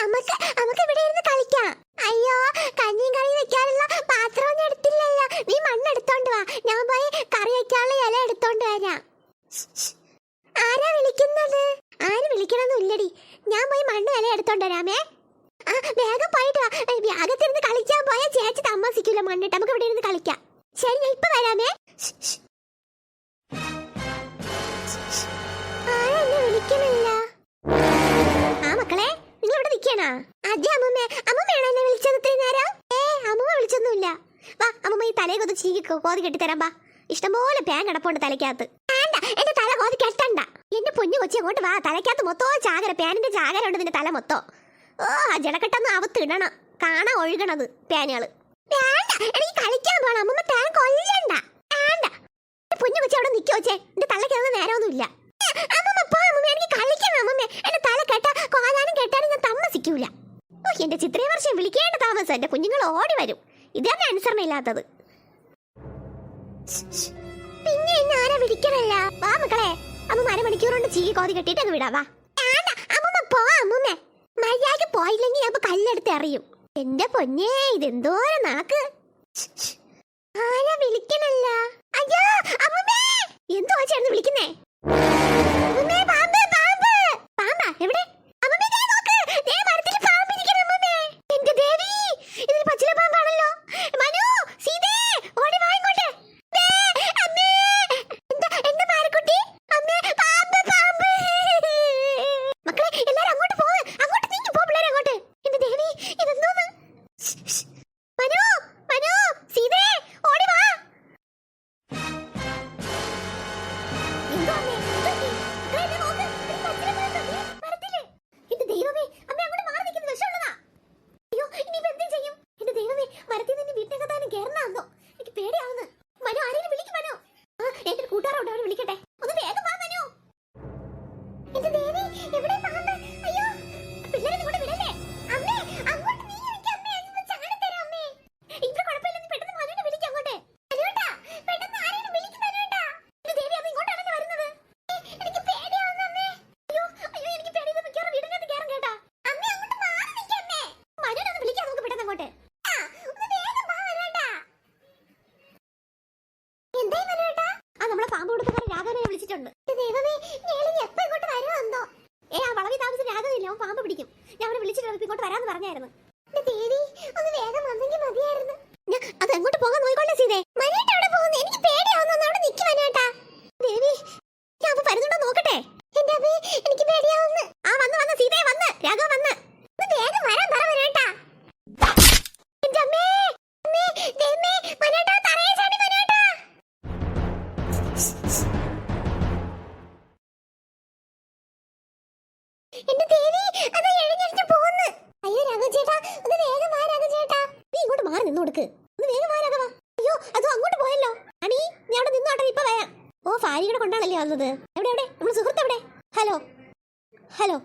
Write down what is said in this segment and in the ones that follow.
നമുക്ക് നമുക്ക് ഇവിടെ ഇരുന്ന് കളിക്കാം. അയ്യോ കഞ്ഞിയും കറി വെക്കാനുള്ള പാത്രം ഒന്നും എടുത്തില്ലല്ലോ. നീ മണ്ണ് എടുത്തോണ്ട് വാ. ഞാൻ പോയി കറി വെക്കാനുള്ള ഇല എടുത്തോണ്ട് വരാം. ആരാ വിളിക്കുന്നത്? ആര് വിളിക്കണമെന്നും ഇല്ലടി. ഞാൻ പോയി മണ്ണ് ഇല എടുത്തോണ്ട് വരാമേ. ആ വേഗം പോയിട്ട് വാ. അകത്തിരുന്ന് കളിക്കാൻ പോയാൽ ചേച്ചി താമസിക്കൂല മണ്ണിട്ട്. നമുക്ക് ഇവിടെ ഇരുന്ന് കളിക്കാം. ശരി ഞാൻ ഇപ്പൊ വരാമേ. വിളിക്കണില്ല. ആ മക്കളെ നിങ്ങൾ ഇവിടെ നിൽക്കണാ? അതെ അമ്മമ്മേ. അമ്മമ്മയാണോ എന്നെ വിളിച്ചത് ഇത്രയും നേരം? ഏ അമ്മമ്മ വിളിച്ചൊന്നുമില്ല. വാ അമ്മമ്മ ഈ തലയെ കൊന്ന് ചീകി കോതി കെട്ടി തരാം വാ. ഇഷ്ടംപോലെ പാൻ കിടപ്പുണ്ട് തലയ്ക്കകത്ത്. വേണ്ട എന്റെ തല കോതി കെട്ടണ്ട. എന്റെ പൊന്നു കൊച്ചി അങ്ങോട്ട് വാ തലയ്ക്കകത്ത് മൊത്തം ചാകര പാനിന്റെ ചാകര ഉണ്ട് നിന്റെ തല മൊത്തം. ഓ ആ ജടക്കെട്ടൊന്ന് അവത്ത് ഇടണം. കാണാൻ ഒഴുകണത് പാനുകൾ വേണ്ട എനിക്ക് കളിക്കാൻ പോണം. അമ്മമ്മ പാൻ കൊല്ലണ്ട. വേണ്ട. പൊന്നു കൊച്ചി അവിടെ നിൽക്കോച്ചേ എന്റെ തലയ്ക്കകത്ത് നേരമൊന്നുമില്ല അമ്മമ്മ പോ അമ്മമ്മ എനിക്ക് കളിക്കണം അമ്മമ്മ എന്റെ തല കെട്ട കോലാനും കെട്ടാനും ഞാൻ താമസിക്കൂല ഓ എന്റെ ചിത്രയെ വർഷം വിളിക്കേണ്ട താമസം എന്റെ കുഞ്ഞുങ്ങൾ ഓടി വരും. ഇതാണ് അനുസരണ ഇല്ലാത്തത് പിന്നെ എന്നെ ആരാ വിളിക്കണല്ല വാ മക്കളെ. അമ്മ അരമണിക്കൂർ കൊണ്ട് ചീകി കോതി കെട്ടിട്ട് അങ്ങ് വിടാ. വാ. വേണ്ട, അമ്മമ്മ പോ അമ്മമ്മ. മര്യാദയ്ക്ക് പോയില്ലെങ്കിൽ ഞാൻ കല്ലെടുത്ത് എറിയും. എന്റെ പൊന്നേ ഇതെന്തോരം നാക്ക്. അവനെ ഇങ്ങോട്ട് വരാന്ന് പറഞ്ഞായിരുന്നു. ദേവി ഒന്ന് വേഗം വന്നെങ്കിൽ മതിയായിരുന്നു. അത് എങ്ങോട്ട് പോകാൻ നോയിക്കൊള്ളേ സീതേ. മനുവേട്ട അവിടെ പോകുന്നു. എനിക്ക് പേടിയാവുന്നു. അവിടെ നിൽക്കും മനുവേട്ടാ ദേവി ഞാൻ അപ്പൊ വരുന്നുണ്ടോ നോക്കട്ടെ. എന്റെ അമ്മേ എനിക്ക് പേടിയാവുന്നു. ആ വന്ന് വന്ന് സീതേ വന്ന്. രാഘവ വന്ന്. വേഗം വരാൻ പറ മനുവേട്ടാ എന്റെ അമ്മേ അമ്മേ ദൈവമേ മനുവേട്ടാ തറയെ ചാടി എന്റെ ദേവി അത് എഴുന്നേറ്റ് പോകുന്നു അയ്യോ രാഘവ ചേട്ടാ ഒന്ന് വേഗം വാ നീ ഇങ്ങോട്ട് മാറി നിന്ന് കൊടുക്ക്. ഒന്ന് വേഗം വാ രാഘവ. അയ്യോ അത് അങ്ങോട്ട് പോയല്ലോ? അണി നീ അവിടെ നിന്നോട്ടെ ഇപ്പൊ വരാം. ഓ കൊണ്ടാണല്ലേ വന്നത്? എവിടെ എവിടെ? നമ്മുടെ സുഹൃത്ത് എവിടെ? ഹലോ. ഹലോ.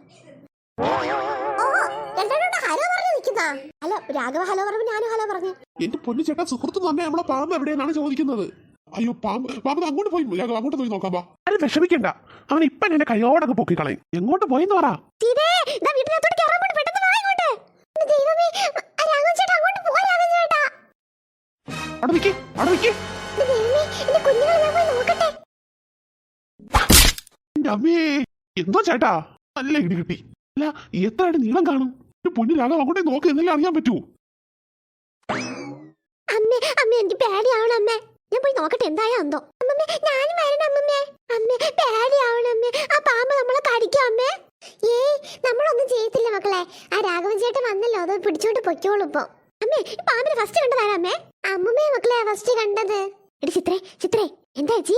പറഞ്ഞു നിൽക്കുന്ന? ഹലോ രാഘവ ഹലോ പറഞ്ഞു ഞാനും ഹലോ പറഞ്ഞു. എന്റെ പൊന്നു ചേട്ടാ സുഹൃത്ത് തന്നെ നമ്മളെ പാമ്പ് എവിടെയെന്നാണ് ചോദിക്കുന്നത്? അയ്യോ പാമ്പ് പാമ്പ് അങ്ങോട്ട് പോയി രാഘവ, അങ്ങോട്ട് പോയി നോക്കാം വാ. അത് വിഷമിക്കണ്ട. അവൻ ഇപ്പൊ എന്നെ കയ്യോടൊക്കെ പൊക്കിക്കളയും. എങ്ങോട്ട് പോയിന്ന് പറ. എന്തോ ചേട്ടാ? നല്ല ഇടി കിട്ടി. അല്ല എത്ര അടി നീളം കാണും? ഒരു പൊന്നു രാഘവ അങ്ങോട്ടേ നോക്ക് എന്നല്ലേ അറിയാൻ പറ്റൂ? അമ്മേ അമ്മേ എനിക്ക് പേടിയാവണം അമ്മേ. ഞാൻ പോയി നോക്കട്ടെ എന്തായാ എന്തോ. അമ്മമ്മേ ഞാനും വരണം അമ്മമ്മേ. അമ്മേ പേടിയാവണം അമ്മേ. ആ പാമ്പ് നമ്മളെ കടിക്കും അമ്മേ. ഏയ് നമ്മളൊന്നും ചെയ്യത്തില്ല മക്കളെ. ആ രാഘവൻ ചേട്ടൻ വന്നല്ലോ അത് പിടിച്ചോണ്ട് പൊയ്ക്കോളൂ ഇപ്പൊ. അമ്മേ പാമ്പിനെ ഫസ്റ്റ് കണ്ടതാരാ അമ്മേ? അമ്മമ്മേ മക്കളെ ഫസ്റ്റ് കണ്ടത്. എടി ചിത്രേ ചിത്രേ എന്താ ചേച്ചി?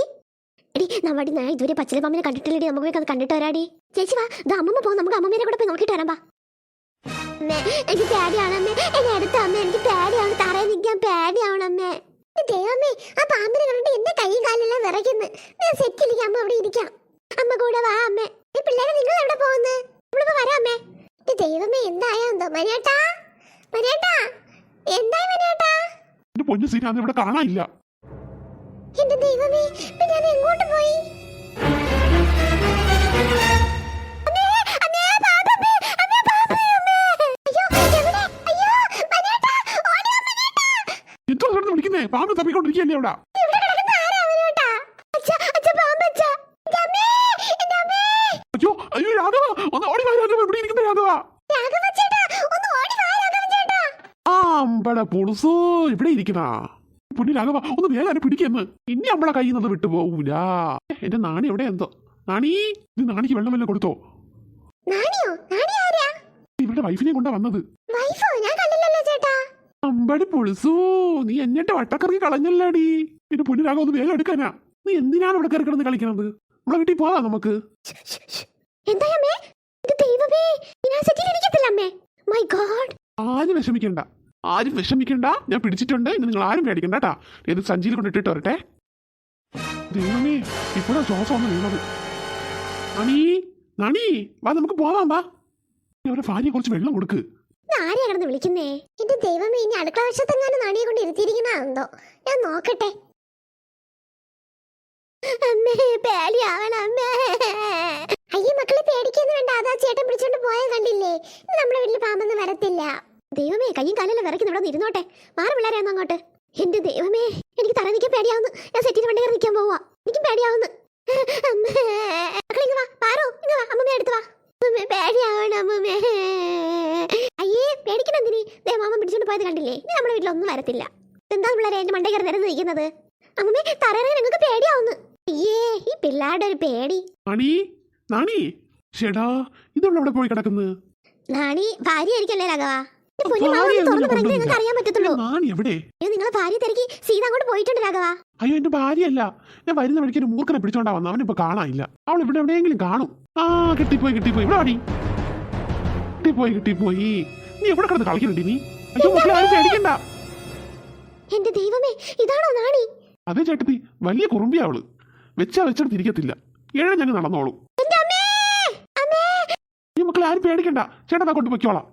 എടി നമ്മുടെ ഞാൻ ഇതുവരെ പച്ചില പാമ്പിനെ കണ്ടിട്ടില്ലടി നമുക്ക് അത് കണ്ടിട്ട് വരാടി. ചേച്ചി വാ ഇത് അമ്മമ്മ പോ നമുക്ക് അമ്മമ്മേനെ കൂടെ പോയി നോക്കിട്ട് വരാം അമ്മേ എനിക്ക് പേടിയാണ് അമ്മേ. എന്നെ അടുത്ത അമ്മ എനിക്ക് പേടിയാണ് തറയിൽ നിൽക്കാൻ പേടിയാണ് അമ്മേ. ദൈവമേ ആ പാമ്പിനെ കണ്ടിട്ട് എന്റെ കൈയും കാലെല്ലാം വിറയ്ക്കുന്നു. ഞാൻ സെറ്റിലേക്ക് അമ്മ അവിടെ ഇരിക്കാം. അമ്മ കൂടെ വാ അമ്മേ. ഈ പിള്ളേരെ നിങ്ങൾ എവിടെ പോകുന്നത് നമ്മളിപ്പോ വരാം അമ്മേ എന്റെ ദൈവമേ എന്തായാ എന്തോ? മനിയേട്ടാ മനിയേട്ടാ എന്തായി മനിയേട്ടാ എന്റെ പൊന്നു സീന അത് ഇവിടെ കാണാനില്ല. എന്റെ ദൈവമേ പിന്നെ അത് എങ്ങോട്ട് പോയി? എന്തോ വിളിക്കുന്നേ? പാമ്പ് തപ്പിക്കൊണ്ടിരിക്കുകയല്ലേ അവിടെ? അമ്പട പുളുസു? ഇവിടെ ഇരിക്കണാ. പുണ്ണി രാഘവ ഒന്ന് വേഗം പിടിക്കുന്നു ഇനി നമ്മളെ കയ്യിൽ നിന്ന് വിട്ടുപോകൂല എന്റെ നാണി എവിടെ എന്തോ? നാണി ഇത് നാണിക്ക് വെള്ളം വല്ലതും കൊടുത്തോ? ഇവരുടെ വൈഫിനെ കൊണ്ടാ വന്നത്. അമ്പടി പൊളിസു? നീ എന്നിട്ട് വട്ടക്കറങ്ങി കളഞ്ഞല്ലാടി. പിന്നെ പുണ്ണി രാഘവ ഒന്ന് വേഗം എടുക്കാനാ. നീ എന്തിനാണ് ഇവിടെ കയറി കിടന്ന് കളിക്കണത്? നമ്മളെ വീട്ടിൽ പോവാ നമുക്ക്. ആരും വിഷമിക്കണ്ട. ആരും വിഷമിക്കണ്ട. ഞാൻ പിടിച്ചിട്ടുണ്ട്. ഇനി നിങ്ങൾ ആരും പേടിക്കണ്ട കേട്ടാ ഇത് സഞ്ചിയിൽ കൊണ്ട് ഇട്ടിട്ട് വരട്ടെ. ദൈവമേ ഇപ്പോഴാ ശ്വാസം ഒന്ന് വീണത്. നണി നണി വാ നമുക്ക് പോവാം വാ. അവരുടെ ഭാര്യയെ കുറച്ച് വെള്ളം കൊടുക്ക്. ആരെയാ കിടന്ന് വിളിക്കുന്നേ? എന്റെ ദൈവമേ ഇനി അടുക്കള വശത്തെങ്ങാനും നാണിയെ കൊണ്ട് ഇരുത്തിയിരിക്കണോ ഞാൻ നോക്കട്ടെ. അമ്മേ പേടിയാവണം അമ്മേ. അയ്യോ മക്കളെ പേടിക്കൊന്നും വേണ്ട അതാ ചേട്ടൻ പിടിച്ചോണ്ട് പോയത് കണ്ടില്ലേ? നമ്മുടെ വീട്ടിൽ പാമ്പൊന്നും വരത്തില്ല. ദൈവമേ കയ്യും കാലെല്ലാം വിറക്കി ഇവിടെ ഇരുന്നോട്ടെ മാറി പിള്ളേരെയാന്ന് അങ്ങോട്ട്. എന്റെ ദൈവമേ എനിക്ക് തറ നിൽക്കാൻ പേടിയാവുന്നു. ഞാൻ സെറ്റിന് വണ്ടി കയറി നിൽക്കാൻ പോവാ. എനിക്കും പേടിയാവുന്നു. വാ. പാറു ഇങ്ങ് വാ. അമ്മമ്മ വാ. അമ്മേ പേടിയാവണം അമ്മമ്മേ. അയ്യേ ദേ മാമ പിടിച്ചോണ്ട് പോയത് കണ്ടില്ലേ? ഇത് നമ്മുടെ വീട്ടിലൊന്നും വരത്തില്ല. എന്താ പിള്ളേരെ എന്റെ മണ്ടേ കയറി നിരന്ന് നിൽക്കുന്നത്? അമ്മമ്മേ തറയിറങ്ങി നിങ്ങൾക്ക് പേടിയാവുന്നു. അയ്യേ ഈ പിള്ളേരുടെ ഒരു പേടി. നണി നാണി. ചേടാ ഇതവിടെ പോയി നാണി ഭാര്യ ആയിരിക്കല്ലേ രാഘവ? നിങ്ങളെ ഭാര്യ തിരക്കി സീത അങ്ങോട്ട് പോയിട്ടുണ്ട് രാഘവ. അയ്യോ എന്റെ ഭാര്യയല്ല. ഞാൻ വരുന്ന വഴിക്ക് ഒരു മൂർഖനെ പിടിച്ചോണ്ടാ വന്ന. അവനിപ്പോ കാണാനില്ല. അവൾ ഇവിടെ എവിടെയെങ്കിലും കാണും. ആ കിട്ടിപ്പോയി കിട്ടിപ്പോയി. ഇവിടെ വാടി. കിട്ടിപ്പോയി കിട്ടിപ്പോയി. നീ എവിടെ കിടന്ന് കളിക്കുന്നുണ്ട് നീ അയ്യോ മക്കളെ ആരും പേടിക്കണ്ട. എന്റെ ദൈവമേ ഇതാണോ നാണി? അതേ ചേട്ടത്തി. വലിയ കുറുമ്പിയാ അവൾ. വെച്ചാ വെച്ചെടുത്ത് ഇരിക്കത്തില്ല ഏഴ് ഞങ്ങൾ നടന്നോളൂ ഈ മക്കളെ ആരും പേടിക്കണ്ട. ചേട്ടൻ കൊണ്ടുപോയിക്കോളാം